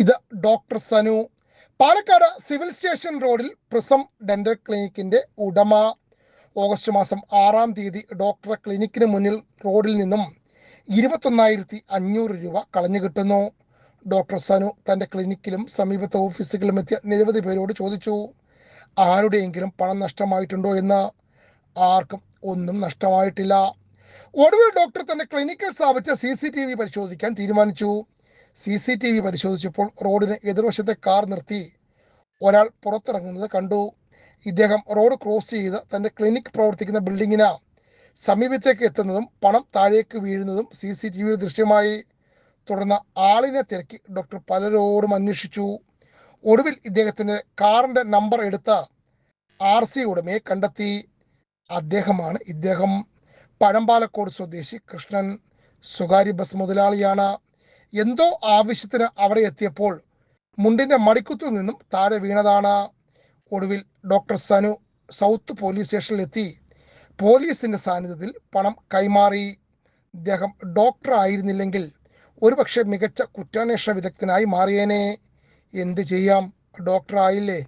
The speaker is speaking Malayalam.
ഇത് doctor Sanu. Palakkad civil station റോഡിൽ പ്രിസം ഡെന്റൽ ക്ലിനിക്കിന്റെ ഉടമ. ഓഗസ്റ്റ് മാസം ആറാം തീയതി ഡോക്ടറെ ക്ലിനിക്കിന് മുന്നിൽ റോഡിൽ നിന്നും ഇരുപത്തൊന്നായിരത്തി അഞ്ഞൂറ് രൂപ കളഞ്ഞു കിട്ടുന്നു. ഡോക്ടർ സനു തന്റെ ക്ലിനിക്കിലും സമീപത്തെ ഓഫീസുകളിലും എത്തിയ നിരവധി പേരോട് ചോദിച്ചു ആരുടെയെങ്കിലും പണം നഷ്ടമായിട്ടുണ്ടോ എന്ന്? ആർക്കും ഒന്നും നഷ്ടമായിട്ടില്ല. ഒടുവിൽ ഡോക്ടർ തന്റെ ക്ലിനിക്കിൽ സ്ഥാപിച്ച സി സി ടി വി പരിശോധിക്കാൻ തീരുമാനിച്ചു. സി സി ടി വി പരിശോധിച്ചപ്പോൾ റോഡിന് എതിർവശത്തെ കാർ നിർത്തി. ഒരാൾ പുറത്തിറങ്ങുന്നത് കണ്ടു. ഇദ്ദേഹം റോഡ് ക്രോസ് ചെയ്ത് തന്റെ ക്ലിനിക് പ്രവർത്തിക്കുന്ന ബിൽഡിങ്ങിന്. സമീപത്തേക്ക് എത്തുന്നതും പണം താഴേക്ക് വീഴുന്നതും സി സി ടി വിയിൽ ദൃശ്യമായി. തുടർന്ന് ആളിനെ തിരക്കി ഡോക്ടർ പലരോടും അന്വേഷിച്ചു. ഒടുവിൽ ഇദ്ദേഹത്തിന്റെ കാറിന്റെ നമ്പർ എടുത്ത ആർ സി ഉടമയെ കണ്ടെത്തി. അദ്ദേഹമാണ് ഇദ്ദേഹം. പഴമ്പാലക്കോട് സ്വദേശി കൃഷ്ണൻ. സ്വകാര്യ ബസ് മുതലാളിയാണ്. എന്തോ ആവശ്യത്തിന് അവിടെ എത്തിയപ്പോൾ മുണ്ടിന്റെ മടിക്കുത്തിൽ നിന്നും താഴെ വീണതാണ്. ഒടുവിൽ ഡോക്ടർ സനു സൗത്ത് പോലീസ് സ്റ്റേഷനിൽ എത്തി പോലീസിന്റെ സാന്നിധ്യത്തിൽ പണം കൈമാറി. ഇദ്ദേഹം ഡോക്ടർ ആയിരുന്നില്ലെങ്കിൽ ഒരുപക്ഷെ മികച്ച കുറ്റാന്വേഷണ വിദഗ്ധനായി മാറിയേനെ. എന്ത് ചെയ്യാം? ഡോക്ടർ ആയില്ലേ?